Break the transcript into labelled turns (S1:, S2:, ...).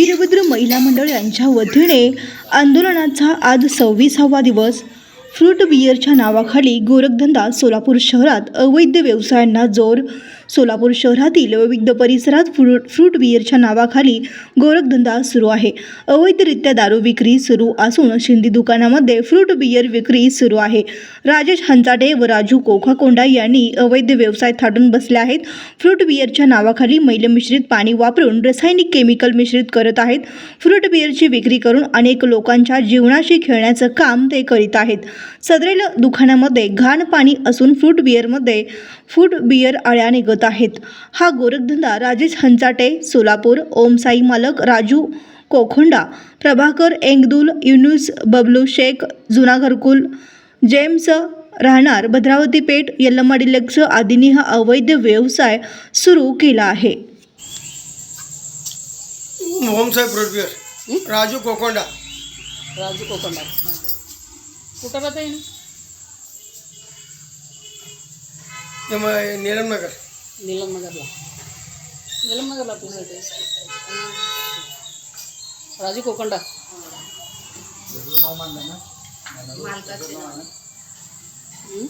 S1: वीरभद्र महिला मंडळ यांच्या वतीने आंदोलनाचा आज सव्वीसावा दिवस. फ्रूट बियरच्या नावाखाली गोरखधंदा सोलापूर शहरात अवैध व्यवसायांना जोर सोलापूर शहरातील विविध परिसरात फ्रूट फ्रूट बियरच्या नावाखाली गोरखधंदा सुरू आहे. अवैधरित्या दारू विक्री सुरू असून शिंदी दुकानामध्ये फ्रूट बियर विक्री सुरू आहे. राजेश हंचाटे व राजू कोखाकोंडा यांनी अवैध व्यवसाय थाटून बसले आहेत. फ्रूट बियरच्या नावाखाली मैल मिश्रित पाणी वापरून रासायनिक केमिकल मिश्रित करत आहेत. फ्रूट बियरची विक्री करून अनेक लोकांच्या जीवनाशी खेळण्याचं काम ते करीत आहेत. सदरेल दुकानामध्ये घाण पाणी असून फ्रूट बियरमध्ये फ्रूट बियर अळ्या निघत आहेत. हा गोरखधंदा राजेश हंचाटे सोलापूर ओम साई मालक राजू कोखोंडा प्रभाकर एंगदुल युनुस बबलू शेख जुना घरकुल जेम्स राहणार भद्रावती पेठ यल्लम्मा डिलक्स आदींनी हा अवैध व्यवसाय सुरू केला आहे.
S2: राजू कोकोंडा
S3: राजू कोकंडा कुठं राहता येईल?
S2: नीलमनगर
S3: नीलमनगरला नीलमनगरला आहे ते. राजू कोकंडा हं?